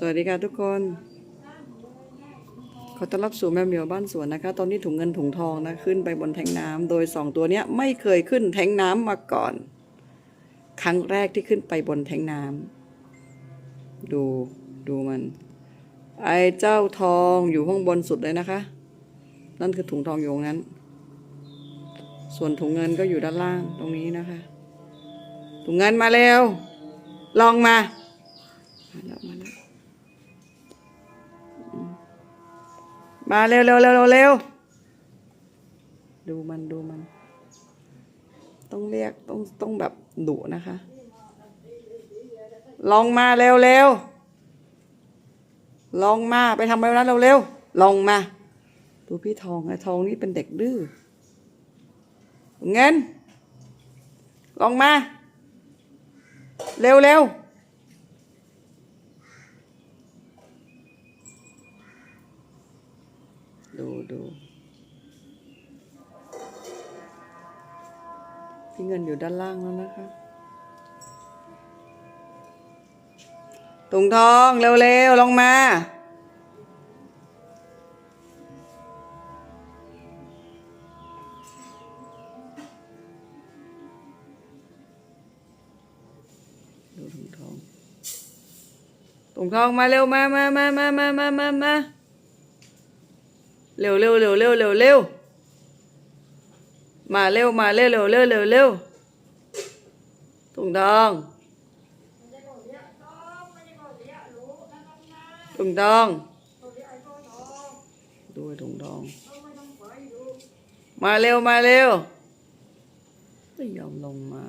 สวัสดีค่ะทุกคน ขอต้อนรับสู่แม่เหมียวบ้านสวนนะคะ ตอนนี้ถุงเงินถุงทองนะขึ้นไปบนแทงน้ำโดยสองตัวเนี้ยไม่เคยขึ้นแทงน้ำมาก่อน ครั้งแรกที่ขึ้นไปบนแทงน้ำดูดูมัน ไอ้เจ้าทองอยู่ข้างบนสุดเลยนะคะ นั่นคือถุงทองอยู่งนั้น ส่วนถุงเงินก็อยู่ด้านล่างตรงนี้นะคะ ถุงเงินมาเร็ว ลองมา มาเร็วเร็วเร็วเร็วเร็วดูมันดูมัน ต้องเรียกต้องต้องแบบดุนะคะ ลองมาเร็วเร็วลองมาไปทำอะไรนั้นเร็วเร็วลองมาดูพี่ทองไอ้ทองนี่เป็นเด็กดื้อเงินลองมา เร็วเร็ว ดูดูพี่เงินอยู่ด้านล่างแล้วนะคะ ตุงทองเร็วๆลงมาตุงทองตุงทองมาเร็วมามามามามามามา เร็วเร็วเร็วเร็วเร็วเร็วมาเร็วมาเร็วเร็วเร็วเร็วเร็วถุงทองถุงทองดูไอ้ถุงทอง มาเร็วมาเร็วไม่ยอมลงมา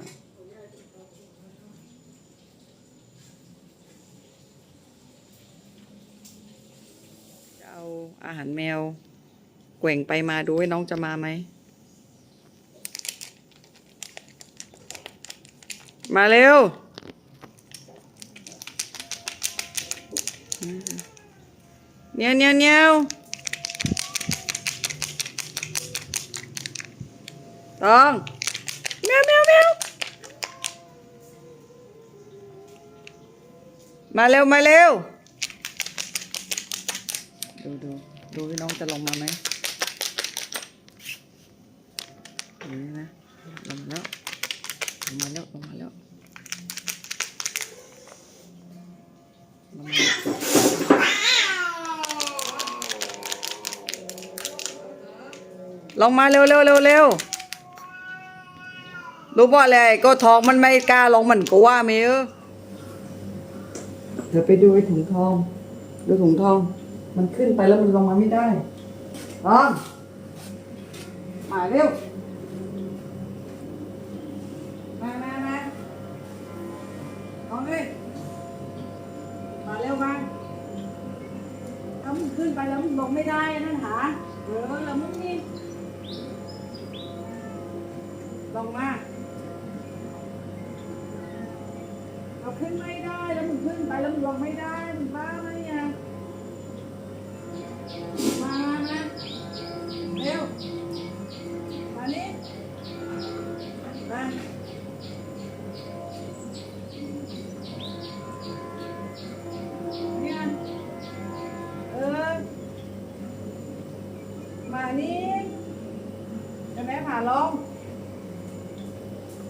เอาอาหารแมว แกว่งไปมาดูให้น้องจะมาไหม มาเร็ว เนียวเนียวเนียวตองเมียวเมียวเมียวมาเร็ว มาเร็ว ดูดูดูพี่น้องจะลงมาไหม ดูนี่นะลงมาแล้วลงมาแล้วลงมาแล้วลงมาลงมาเร็วเร็วเร็วเร็วรู้ว่าอะไรก็ทองมันไม่กล้าลงมันก็ว่ามีเออเดี๋ยวไปดูไอ้ถุงทอง ดูถุงทอง มันขึ้นไปแล้วมันลงมาไม่ได้ทองมาเร็ว ทองดิมาเร็วมาถ้ามึงขึ้นไปแล้วมึงลงไม่ได้นั่นหาเออแล้วมึงนี่ลงมาเราขึ้นไม่ได้แล้วมึงขึ้นไปแล้วมึงลงไม่ได้มึงบ้าไหมอะ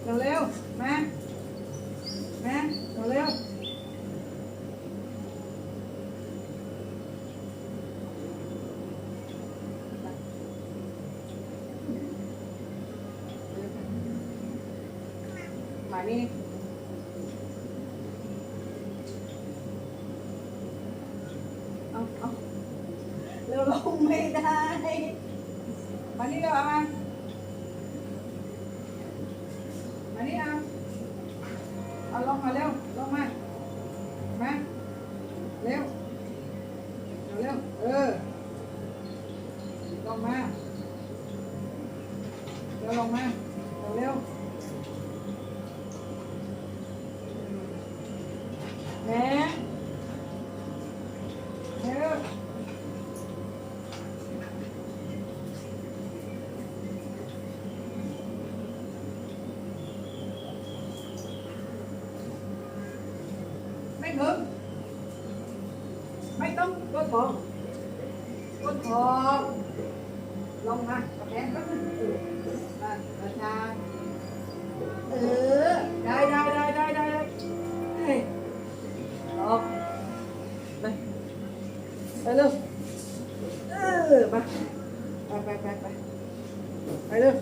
เร็วๆมาแม่เร็วๆมานี่เอาเอาเร็วลงไม่ได้ มานี่เร็วเอามานี่เอา เอาลงมาเร็วลงมามาเร็วเร็วเร็วเออลงมาเร็วลงมาเร็ว ไม่ถึงก้นทองก้นทองลงมาแขนก็ขึ้นเออมาประชาเออ ได้ได้ได้ได้ได้ได้เฮ้ยลองไปไปเร็วเออมาไปไปไปไปไปเร็ว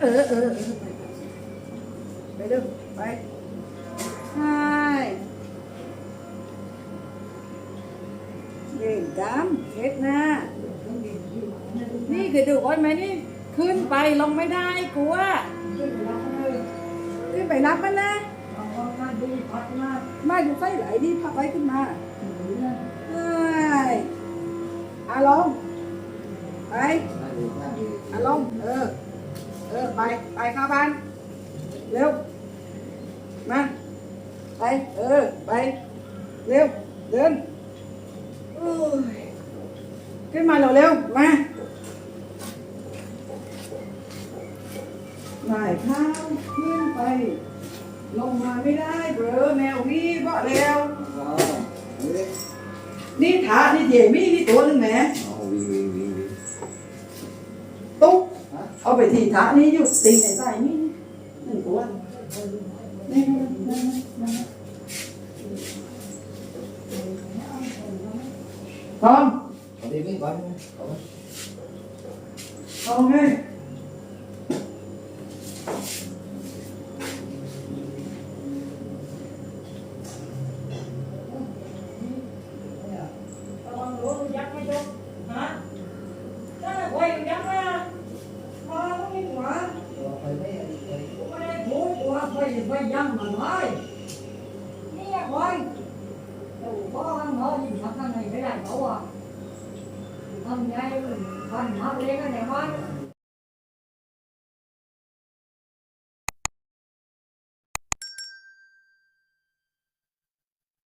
เออเออเออ ไปเร็วไปใช่เด่งดำเช็ดหน้า นี่คือดูไว้ไหมนี่ ขึ้นไปลงไม่ได้กลัว ขึ้นไปรับมันนะม่ดูไส้ไหลนี่พับไว้ขึ้นมาใช่อาลงไปอาลงเออ เออ ไป ไปเข้าบ้าน เร็ว มา ไป เออ ไป เร็ว เดินโอ้ยขึ้นมาเร็วเร็วๆมาหน่ายข้าวขึ้นไป ลงมาไม่ได้เบอแมววี่บ่แล้วนี่ถานี่เจมี่นี่ตัวหนึงแหมตุ๊กเอาไปที่ถานี่อยู่ตีในใต้นี่หนึ่งตัวนี่นี่นี่นี่ ทองทองไงระวังหลวงยักษ์ไม่ยกฮะถ้าไว้ยักษ์นะมาต้องมีหัว ไม่ได้พูดว่าไปไปย่ำมันไว้นี่ไว้ตู่พ่อข้างนอกยิ่ง ทำข้างในไม่ได้